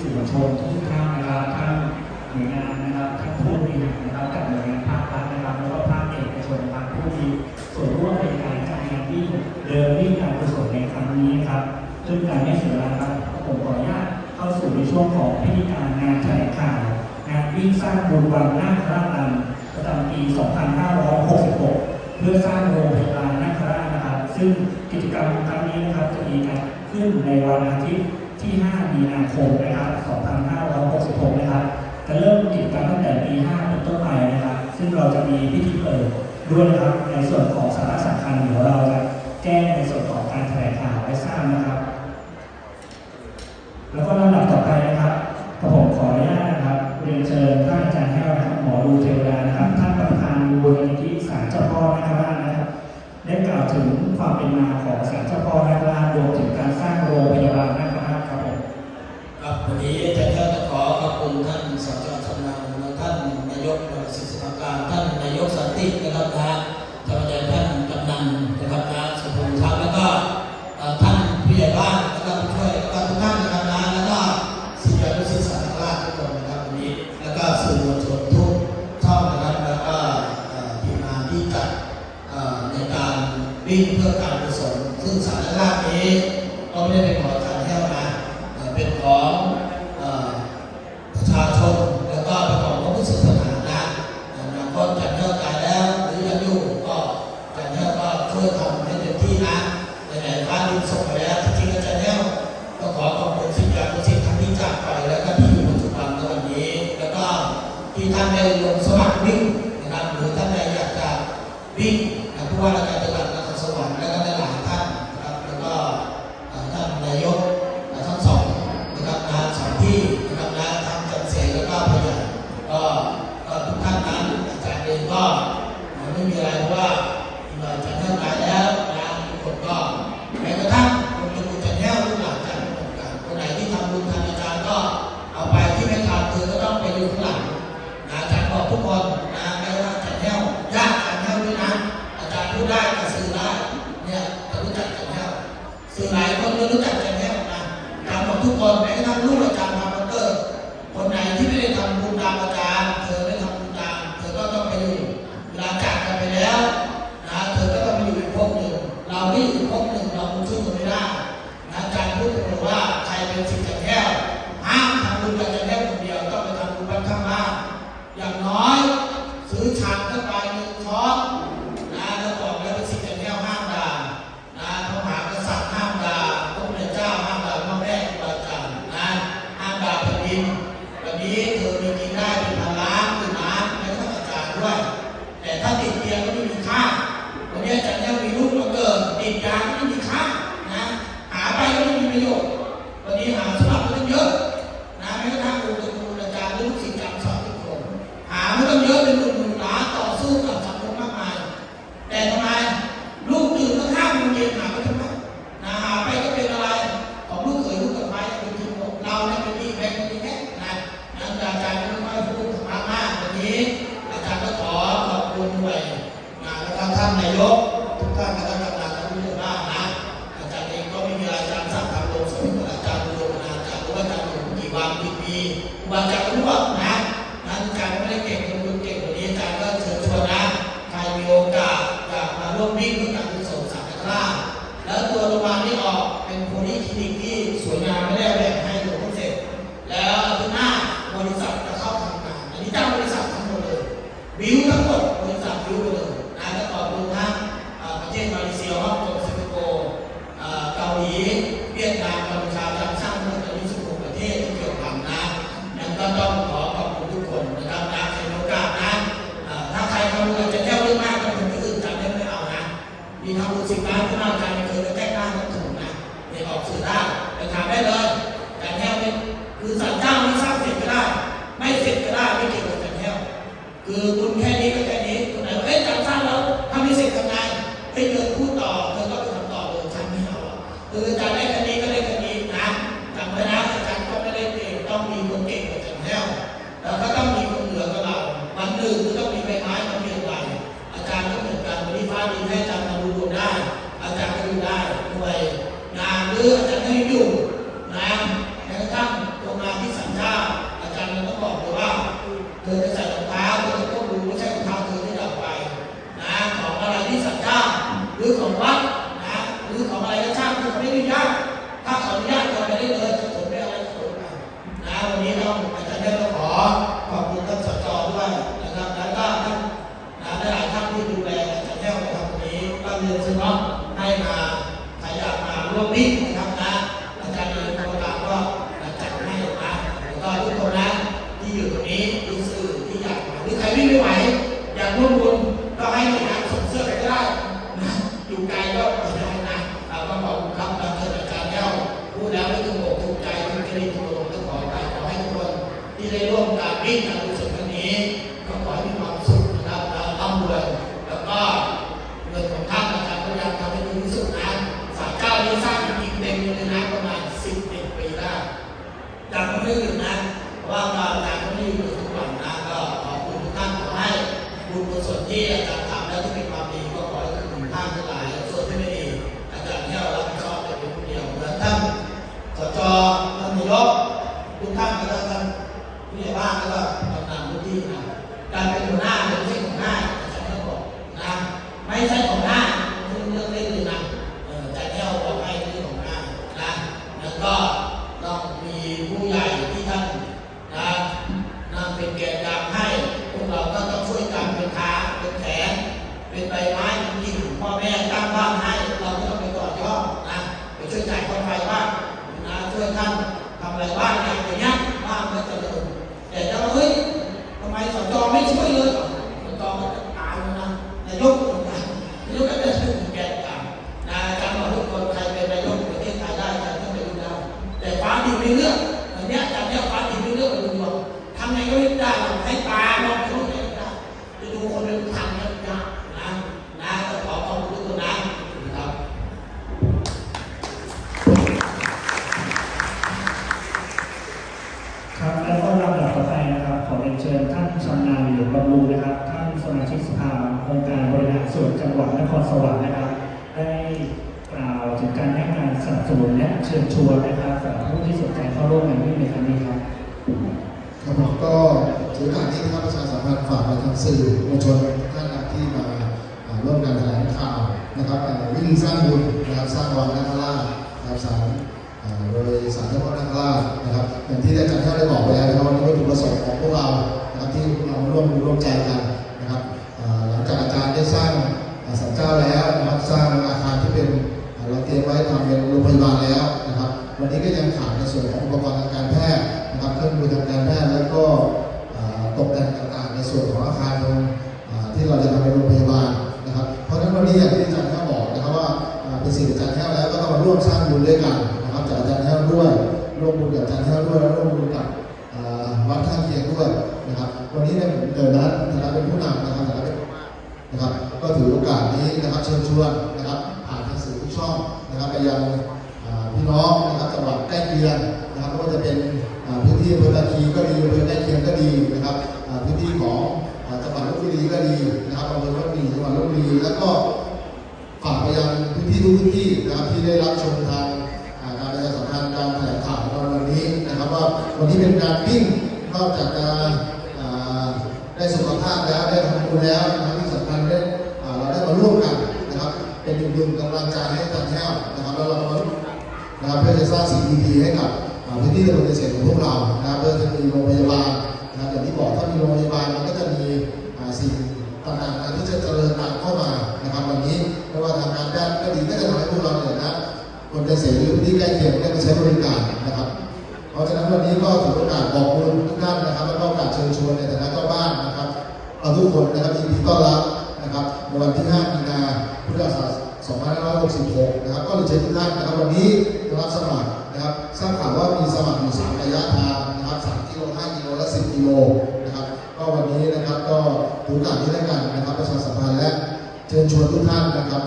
สื่อมวลชนทุกท่านนะครับท่านหน่วยงานนะครับท่านผู้มีนะครับกับหน่วยงานภาครัฐนะครับแล้วก็ภาคเอกชนทางผู้มีส่วนร่วมในการจัดงานที่เดินวิ่งการกุศลในครั้งนี้ครับซึ่งการไม่เสียเวลาครับผมขออนุญาตเข้าสู่ในช่วงของพิธีการงานแถลงข่าวงานวิ่งสร้างบุญวังหน้าคราตันประจำปี 2566 เพื่อสร้างโรงพยาบาลนาคราชนะครับ ซึ่งกิจกรรมครั้งนี้นะครับจะมีการขึ้นในวันอาทิตย์ ที่ 5 มีนาคมนะครับ 2566 นะครับ จะเริ่มกิจกรรมตั้งแต่ปี 5 เป็นต้นไปนะครับ ซึ่งเราจะมีพิธีเปิดด้วยนะครับ ในส่วนของสาระสำคัญเดี๋ยวเราจะแจ้งในส่วนของการแถลงข่าวให้ทราบนะครับ แล้วก็ลำดับ ang Panginoon sa บิวทั้งหมดบริษัทบิวไปเลยนะจะต่อรวมทั้งประเทศมาเลเซียฮ่องกงสิงคโปร์เกาหลีเวียดนามกัมพูชาทั้งสร้างทั้งตอนนี้16ประเทศที่เกี่ยวข้องนะยังก็ต้องขอขอบคุณทุกคนนะครับนะในโอกาสนะถ้าใครทำเงินจะเที่ยวเรื่องมากก็เป็นที่อื่นจำได้ไม่เอานะมีทำบุญสิบล้านขึ้นมาการเงินจแก้หน้าต้องถูกนะในออกสื่อได้จะถามได้เลย ร่วมการวิ่งการกุศลครั้งนี้ก็ขอให้มีความสุข ไครับก็ถือโอกาสนี้นะครับประชาสัมพันธ์ฝากไปทางสื่อมวลชนท่านที่มาร่วมกันแถลงข่าวนะครับวิ่งสร้างบุญนะครับสร้างวันนาครานะครับสารโดยสารเจ้าพ่อนาครานะครับอย่างที่อาจารย์ท่านได้บอกไปแล้วนะครับวันนี้วัตถุประสงค์ของพวกเรานะครับที่พวกเราร่วมมือร่วมใจกันนะครับหลังจากอาจารย์ได้สร้างอ่าศาลเจ้าแล้วนะครับสร้างอาคารที่เป็นเราเตรียมไว้ทำเป็นโรงพยาบาลแล้วนะครับ วันนี้ก็ยังขาดในส่วนของอุปกรณ์ทางการแพทย์นะครับเครื่องมือทางการแพทย์ จะทำเป็นโรงพยาบาลนะครับ เพราะฉะนั้นวันนี้อย่างที่อาจารย์แก้วบอกนะครับว่าเป็นสิ่งอาจารย์แก้วแล้วก็ต้องมาร่วมสร้างบุญด้วยกันนะครับจากอาจารย์แก้วด้วยร่วมบุญกับอาจารย์แก้วด้วยแล้วร่วมบุญกับวัดข้างเคียงด้วยนะครับ วันนี้เนี่ยเดินนั้นฐานะเป็นผู้นำนะครับนะเป็นผู้มากนะครับ ก็ถือโอกาสนี้นะครับเชิญชวนนะครับผ่านทางสื่อทุกช่องนะครับไปยัง แล้วก็ฝากไปยังพื้นที่ทุกพื้นที่นะครับที่ได้รับชมทางอ่าการประชาสัมพันธ์การแถลงข่าวในวันนี้นะครับว่าวันนี้เป็นการวิ่งนอกจากจะได้สุขภาพแล้วได้ทำบุญแล้วนะครับที่สำคัญได้เราได้มาร่วมกันนะครับ เป็นดึงกำลังใจให้ทางแท้วนะครับแล้วเรามาร่วมกันะครับเพื่อจะสร้างสิ่งดีๆให้กับพื้นที่ตำบลเกษตรของพวกเรานะครับเพื่อจะมีโรงพยาบาลนะครับอย่างที่บอกถ้ามีโรงพยาบาลมันก็จะมี ต่างๆนะที่จะเจริญตามเข้ามานะครับวันนี้ไม่ว่าทางการแพทย์ก็ดีก็จะทำให้พวกเราเนี่ยนะคนเกษตรหรือพื้นที่ใกล้เคียงได้มาใช้บริการนะครับ เพราะฉะนั้นวันนี้ก็ถือโอกาสบอกคุณทุกท่านนะครับแล้วก็กาสเชิญชวนในฐานะเจ้าบ้านนะครับเราทุกคนนะครับยินดีต้อนรับนะครับในวันที่ 5 มีนาพุทธศักราช2566 นะครับ ก็เลยเชิญทุกท่านนะครับวันนี้จะรับสมัครนะครับทราบข่าวว่ามีสมัครอยู่3ระยะทางนะครับ3กิโล5กิโลและ 10กิโล ก็วันนี้นะครับก็ถือโอกาสนี้แล้วกันนะครับประชาสัมพันธ์และเชิญชวนทุกท่านนะครับ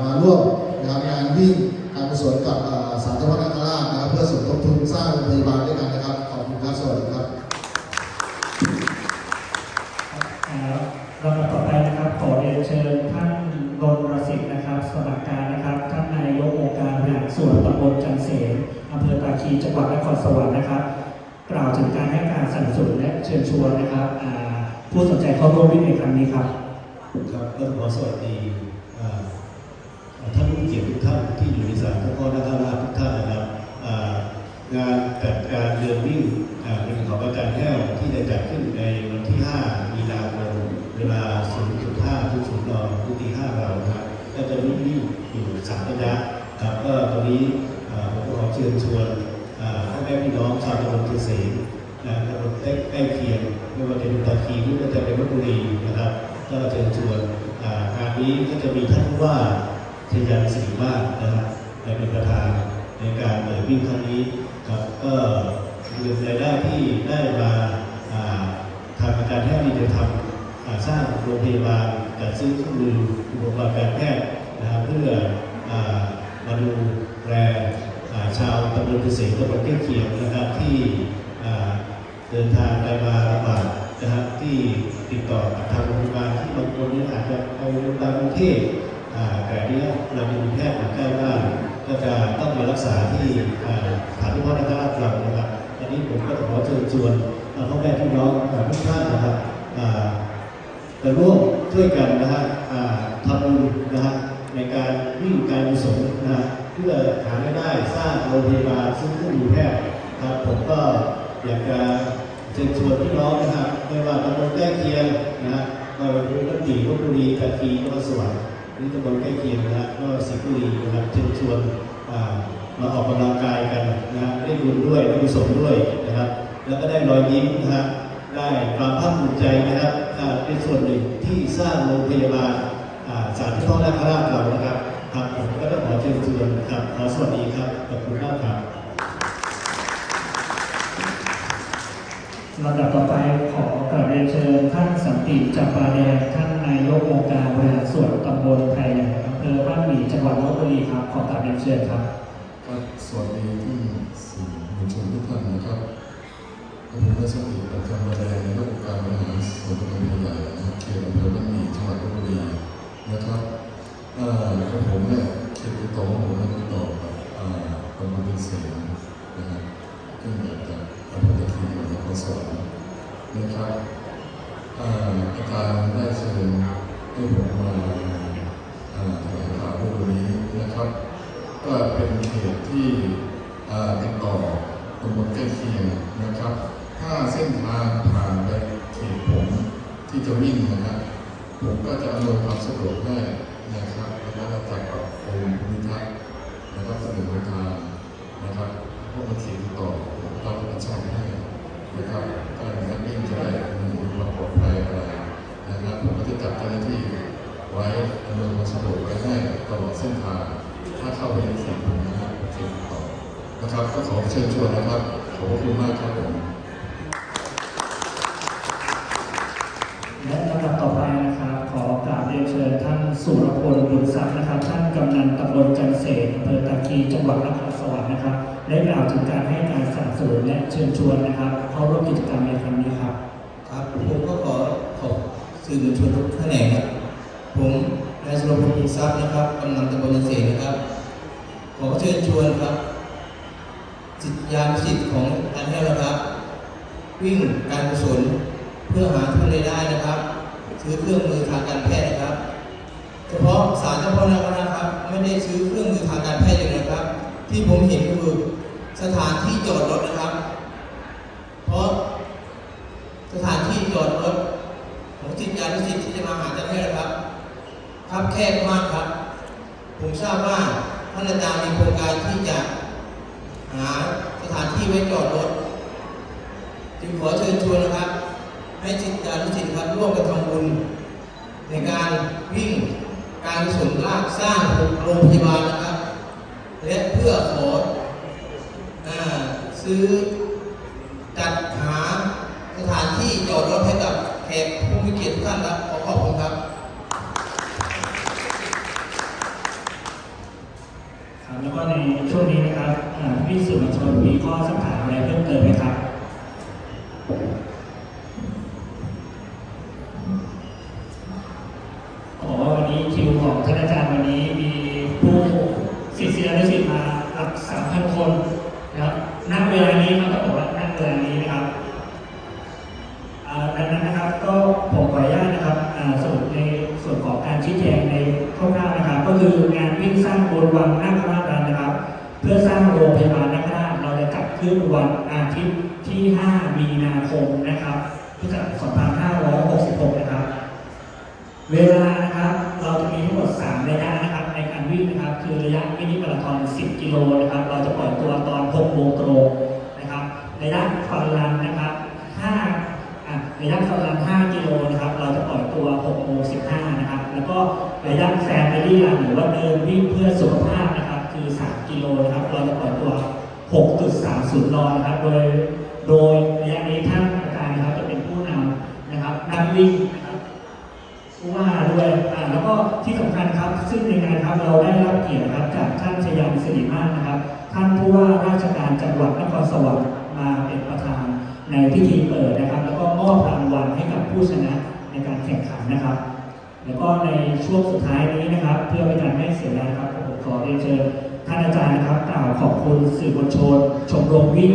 มาร่วมนะครับงานวิ่งการกุศลกับอ่าสารเจ้าพ่อนาคราชนะครับเพื่อสมทบทุนสร้างโรงพยาบาลด้วยกันนะครับขอบคุณครับสวัสดีครับอ่าลำดับต่อไปนะครับขอเรียนเชิญท่านรณรสิทธิ์นะครับสมัครการนะครับท่านนายกองค์การบริหารส่วนตำบลจันเสนอำเภอตาคีจังหวัดนครสวรรค์นะครับ กล่าวถึงการให้การสนับสนุนและเชิญชวนนะครับผู้สนใจเข้าร่วมวิ่งในครั้งนี้ครับครับก็ขอสวัสดีท่านผู้เกียรติทุกท่านที่อยู่ในศาลเจ้าพ่อนาคราทุกท่านนะครับงานจัดการเดินวิ่งเป็นของอาจารย์แก้วที่จะจัดขึ้นในวันที่ 5 มีนาคมเวลา 0.5ทุกศูนย์นอนทุกตี5เราครับก็จะวิ่งอยู่สามระยะครับก็ตรงนี้ผมขอเชิญชวน แม่พี่น้องชาวตำบลเกษมนะตำบลใกล้ใกล้เคียงไม่ว่าจะเป็นตาคีหรือว่าจะเป็นลบบุรีนะครับก็เชิญชวนอ่างานนี้ก็จะมีท่านผู้ว่าชยันศรีมาศนะครับเป็นประธานในการเปิดวิ่งครั้งนี้ครับก็เงินรายได้ที่ได้มาทางอาจารย์แพทย์มีจะทำสร้างโรงพยาบาลจัดซื้อเครื่องมืออุปกรณ์การแพทย์นะครับเพื่อมาดูแล ชาวตำบลเกษตรตำบลใกล้เคียงนะครับที่เดินทางไปมาลำบากนะครับที่ติดต่อกับทางโรงพยาบาลที่บางคนนี่อาจจะไปโรงพยาบาลกรุงเทพแต่เนี้ยเรามีแพทย์มาใกล้บ้านก็จะต้องมารักษาที่อ่านที่พัฒนาเรานะครับอันนี้ผมก็ขอเชิญชวนพ่อแม่พี่น้องทุกท่านนะครับจะร่วมช่วยกันนะฮะทำบุญนะฮะในการวิ่งการกุศลนะฮะ พื่อหารายได้สร้างโรงพยาบาลซึ่งผู้มีแพทย์ครับผมก็อยากจะเชิญชวนพี่น้องนะครับไม่ว่าตำบลใกล้เคียงนะฮะไม่ว่าเป็นลำปีลบบุรีตะกีนครสวรรค์หรือตำบลใกล้เคียงนะฮะก็สิงห์บุรีนะครับเชิญชวนมาออกกำลังกายกันนะได้บุญด้วยได้กุศลด้วยนะครับ แล้วก็ได้รอยยิ้มนะฮะได้ความภาคภูมิใจนะครับเป็นส่วนหนึ่งที่สร้างโรงพยาบาลอ่าสารที่พ่อนาคราชเรานะครับ ครับผมก็ต้องขอเชิญชวนนะครับขอสวัสดีครับขอบคุณมากครับลำดับต่อไปขอกราบเรียนเชิญท่านสันติจำปาแดงท่านนายกองค์การบริหารส่วนตำบลไทยใหญ่อำเภอบ้านหมี่จังหวัดลบบุรีครับ ขอกราบเรียนเชิญครับครับสวัสดีที่สื่อมวลชนทุกท่านนะครับผมได้สติประจำมาแดงในระบบการบริหารส่วนตำบลใหญ่นะครับเขตอำเภอบ้านหมี่จังหวัดลบบุรีนะครับ เอ่อกระผมเนี่ยเขตติดต่อของผมนี่ยติดต่อกับอ่าตำบลเป็นเสียงนะครับขึ้นมาจากอำเภอตะคีนครสวรรค์นะครับอ่าอาจารย์ได้เชิญให้ผมมาอ่าแถลงข่าวเรื่องนี้นะครับ ก็เป็นเขตที่เอ่อติดต่อตำบลใกล้เคียงนะครับ ถ้าเส้นทางผ่านไปเขตผมที่จะวิ่งนะครับผมก็จะอำนวยความสะดวกให้ นะครับแล้วก็จะปรับปรุงภูมิทัศน์นะครับเสนอทางนะครับพวกมันเขตติดต่อมต้องรับผิดชอบให้นะครับการนักวิ่งจะได้มีความปลอดภัยอะไรนะครับผมก็จะจัดเจ้าหน้าที่ไว้อำนวยความสะดวกไว้ให้ตลอดเส้นทางถ้าเข้าไปในเขตผมนะครับเขตติดต่อนะครับก็ขอเชิญชวนนะครับขอบคุณมากครับผมและลำดับต่อไปนะครับ สุรพลบุญทรัพย์นะครับท่านกำนันตำบลจันเสนอำเภอตาคีจังหวัดนครสวรรค์นะครับ ได้กล่าวถึงการให้การสนับสนุนและเชิญชวนนะครับ เข้าร่วมกิจกรรมในครั้งนี้ครับ ครับผมก็ขอขอบสื่อมวลชนทุกแขนงครับ ผมนายสุรพลบุญทรัพย์นะครับกำนันตำบลเกษตรนะครับ ขอเชิญชวนครับจิตยามสิทธิ์ของการให้นะครับ วิ่งการกุศลเพื่อหาทุนรายได้นะครับ ซื้อเครื่องมือทางการแพทย์นะครับ เฉพาะสารเฉพาะนะครับ ไม่ได้ซื้อเครื่องมือทางการแพทย์อย่างเดียวนะครับ ที่ผมเห็นคือสถานที่จอดรถนะครับ เพราะสถานที่จอดรถของจิตยานุสิทธิ์ที่จะมาหาท่านแพทย์นะครับ ครับแคบมากครับ ผมทราบว่าท่านอาจารย์มีโครงการที่จะหาสถานที่ไว้จอดรถจึงขอเชิญชวนนะครับ ให้จิตยานุสิทธิ์ครับร่วมกันทำบุญในการวิ่ง การกุศลลากสร้างโรงพยาบาลนะครับ และเพื่อขอซื้อจัดหาสถานที่จอดรถให้กับแขกผู้มีเกียรติท่านครับขอขอบคุณครับครับแล้วก็ในช่วงนี้นะครับพี่สื่อมวลชนมีข้อสักถามอะไรเพิ่มเติมไหมครับ ขอวันนี้คิวของท่านอาจารย์วันนี้มีผู้ศิษยานุศิษย์มารับสามพันคนนะครับณเวลานี้ครับต้องบอกว่าณเวลานี้นะครับอ่าดัง นะครับก็ผมขออนุญาตนะครับอ่าสรุปในส่วนของการชี้แจงในคร่าวๆนะครับ ก็คืองานวิ่งสร้างบนวังนาคราชนั้นนะครับ เพื่อสร้างโรงพยาบาลนาคราชเราจะจัดขึ้นวันอาทิตย์ที่ 5 มีนาคมนะครับพุทธศักราช2566 นะครับ เวลานะครับเราจะมีทั้งหมด 3 ระยะนะครับในการวิ่งนะครับ คือระยะมินิมาราธอน 10 กิโลนะครับ เราจะปล่อยตัวตอน 6 โมงตรงนะครับ ระยะฟันรันนะครับ5อะระยะฟันรัน 5 กิโลนะครับ เราจะปล่อย ตัว6โมง15 นะครับ แล้วก็ระยะแฟมิลี่รันหรือว่าเดินวิ่งเพื่อสุขภาพนะครับ คือ 3 กิโลนะครับ เราจะปล่อยตัว 6.30 รอนะครับ โดย โดยระยะนี้ท่านอาจารย์นะครับจะเป็นผู้นำนักวิ่งนะครับผู้ว่าด้วยอ่าแล้วก็ที่สำคัญครับ ซึ่งในงานครับเราได้รับเกียรติครับจากท่านชยันสิริมาศนะครับ ท่านผู้ว่าราชการจังหวัดนครสวรรค์มาเป็นประธานในพิธีเปิดนะครับ แล้วก็มอบรางวัลให้กับผู้ชนะ แข่งขันนะครับ แล้วก็ในช่วงสุดท้ายนี้นะครับ เพื่อไม่การไม่เสียเวลาครับผมขอเรียนเชิญท่านอาจารย์นะครับกล่าวขอบคุณสื่อมวลชน ชมรมวิ่ง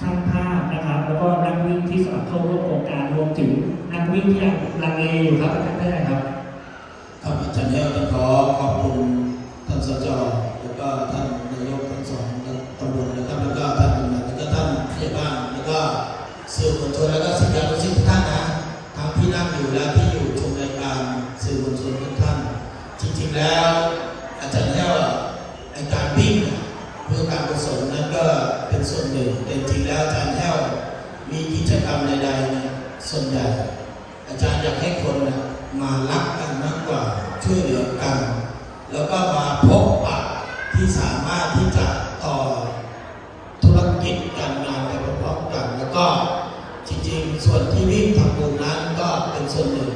ช่างภาพนะครับ แล้วก็นักวิ่งที่สมัครเข้าร่วมโครงการรวมถึงนักวิ่งที่ยังลังเลอยู่ครับอาจารย์ได้ครับครับอาจารย์แห้วต้องขอขอบคุณท่านสจแล้วก็ท่านนายกทั้งสองตำบลนะครับแล้วก็ท่านกำนันแล้วก็ท่านผู้ใหญ่บ้านแล้วก็สื่อมวลชนแล้วก็ศิษยานุศิษย์ทุกท่านนะทั้งที่นั่ง อยู่และที่อยู่ชมรายการสื่อมวลชนทุกท่าน จริง ๆ แล้ว อาจารย์แห้วไอการวิ่งเพื่อการกุศลนั้นก็เป็นส่วนหนึ่งแต่จริงๆแล้วอาจารย์แห้วมีกิจกรรมใดๆนี่ยส่วนใหญ่อาจารย์อยากให้คนนะมารักกันมากกว่าช่วยเหลือกัน แล้วก็มาพบปะที่สามารถที่จะต่อธุรกิจการงานไปพร้อมๆกัน แล้วก็จริงๆ ส่วนที่วิ่งทำบุญนั้นก็เป็นส่วนหนึ่ง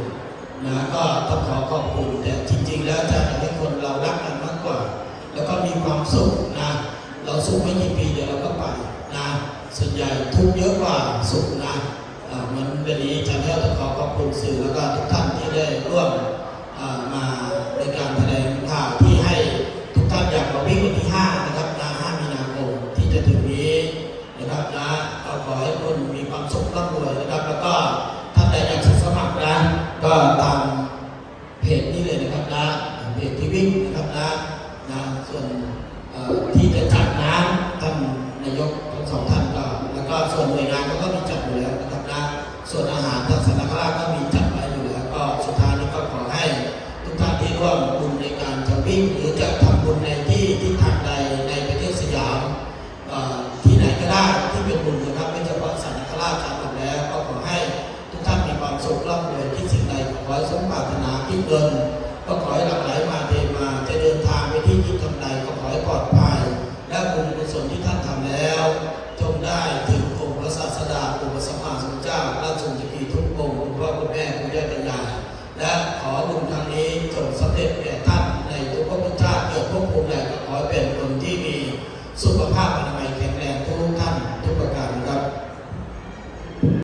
นะก็ต้องขอขอบคุณแต่จริง ๆ แล้วจารย์อยากให้คนเรารักกันมากกว่า แล้วก็มีความสุขนะเราสุขไม่กี่ปีเดี๋ยวเราก็ไปนะส่วนใหญ่ทุกเยอะกว่าสุขนะอ่ามันวันนี้จารย์แท้ต้องขอขอบคุณสื่อแล้วก็ทุกท่านที่ได้ร่วมมา นาที่เ